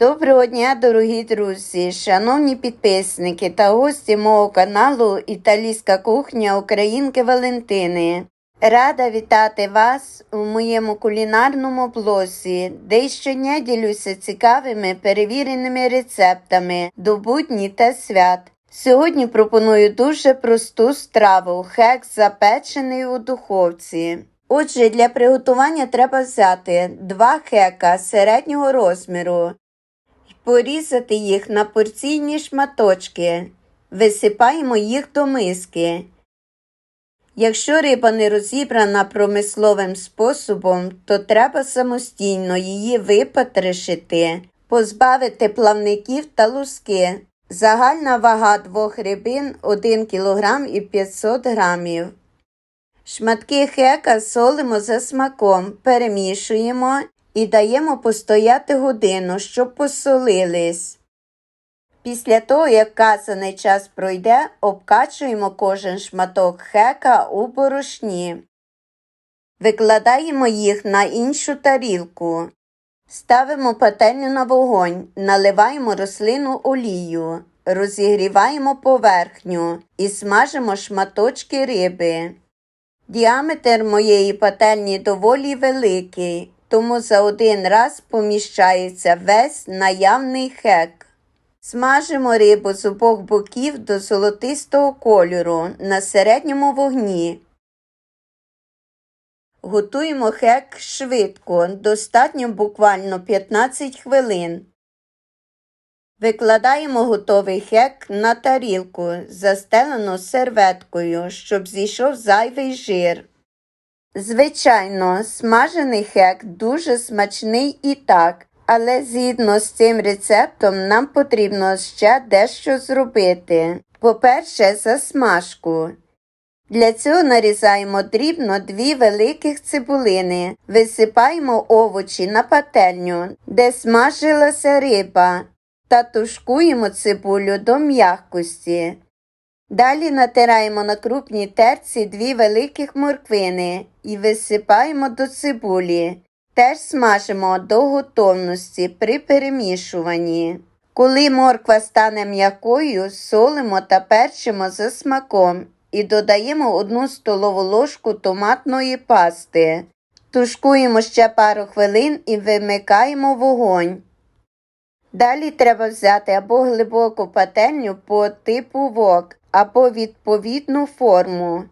Доброго дня, дорогі друзі, шановні підписники та гості мого каналу Італійська кухня Українки Валентини. Рада вітати вас у моєму кулінарному блозі, де щодня ділюся цікавими перевіреними рецептами до будні та свят. Сьогодні пропоную дуже просту страву хек запечений у духовці. Отже, для приготування треба взяти два хека середнього розміру, порізати їх на порційні шматочки. Висипаємо їх до миски. Якщо риба не розібрана промисловим способом, то треба самостійно її випатришити, позбавити плавників та луски. Загальна вага двох рибин 1 кг і 500 г. Шматки хека солимо за смаком, перемішуємо і даємо постояти годину, щоб посолились. Після того, як казаний час пройде, обкачуємо кожен шматок хека у борошні. Викладаємо їх на іншу тарілку. Ставимо пательню на вогонь, наливаємо рослину олію, розігріваємо поверхню і смажимо шматочки риби. Діаметр моєї пательні доволі великий, тому за один раз поміщається весь наявний хек. Смажимо рибу з обох боків до золотистого кольору на середньому вогні. Готуємо хек швидко, достатньо буквально 15 хвилин. Викладаємо готовий хек на тарілку, застелену серветкою, щоб зійшов зайвий жир. Звичайно, смажений хек дуже смачний і так, але згідно з цим рецептом нам потрібно ще дещо зробити. По-перше, засмажку. Для цього нарізаємо дрібно дві великих цибулини, висипаємо овочі на пательню, де смажилася риба, та тушкуємо цибулю до м'якості. Далі натираємо на крупній терці дві великих морквини і висипаємо до цибулі. Теж смажимо до готовності при перемішуванні. Коли морква стане м'якою, солимо та перчимо за смаком і додаємо 1 столову ложку томатної пасти. Тушкуємо ще пару хвилин і вимикаємо вогонь. Далі треба взяти або глибоку пательню по типу вок, або відповідну форму.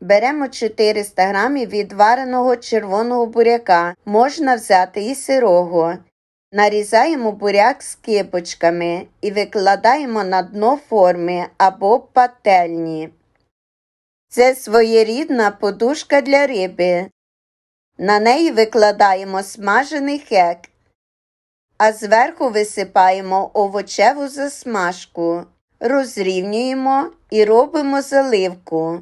Беремо 400 г відвареного червоного буряка, можна взяти і сирого. Нарізаємо буряк з кипочками і викладаємо на дно форми або пательні. Це своєрідна подушка для риби. На неї викладаємо смажений хек, а зверху висипаємо овочеву засмажку, розрівнюємо і робимо заливку.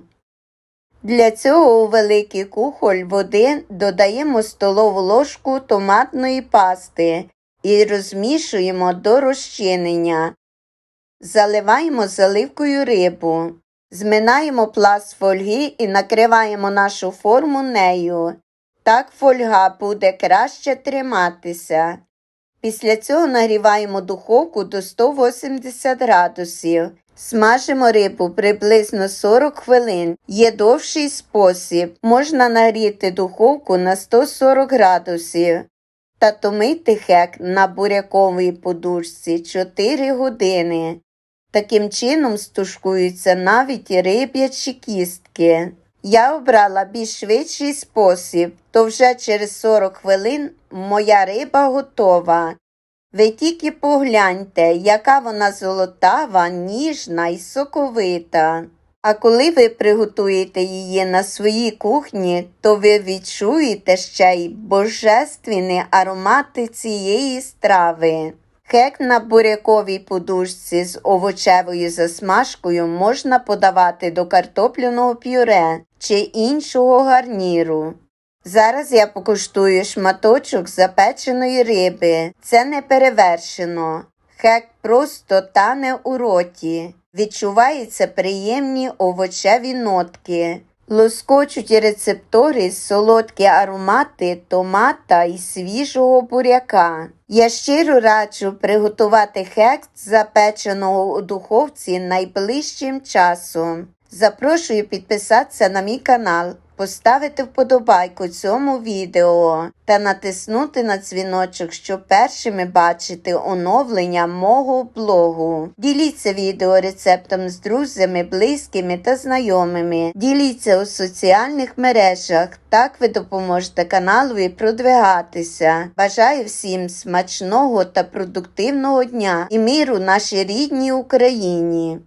Для цього у великий кухоль води додаємо столову ложку томатної пасти і розмішуємо до розчинення. Заливаємо заливкою рибу. Зминаємо пласт фольги і накриваємо нашу форму нею. Так фольга буде краще триматися. Після цього нагріваємо духовку до 180 градусів. Смажимо рибу приблизно 40 хвилин. Є довший спосіб. Можна нагріти духовку на 140 градусів та томити хек на буряковій подушці 4 години. Таким чином стушкуються навіть риб'ячі кістки. Я обрала більш швидший спосіб, то вже через 40 хвилин моя риба готова. Ви тільки погляньте, яка вона золотава, ніжна і соковита. А коли ви приготуєте її на своїй кухні, то ви відчуєте ще й божественні аромати цієї страви. Хек на буряковій подушці з овочевою засмажкою можна подавати до картопляного пюре чи іншого гарніру. Зараз я покуштую шматочок запеченої риби. Це не перевершено. Хек просто тане у роті. Відчуваються приємні овочеві нотки. Лоскочуть рецептори, солодкі аромати томата і свіжого буряка. Я щиро раджу приготувати хект запеченого у духовці найближчим часом. Запрошую підписатися на мій канал, поставити вподобайку цьому відео та натиснути на дзвіночок, щоб першими бачити оновлення мого блогу. Діліться відео рецептом з друзями, близькими та знайомими. Діліться у соціальних мережах. Так ви допоможете каналу продвигатися. Бажаю всім смачного та продуктивного дня і миру нашій рідній Україні.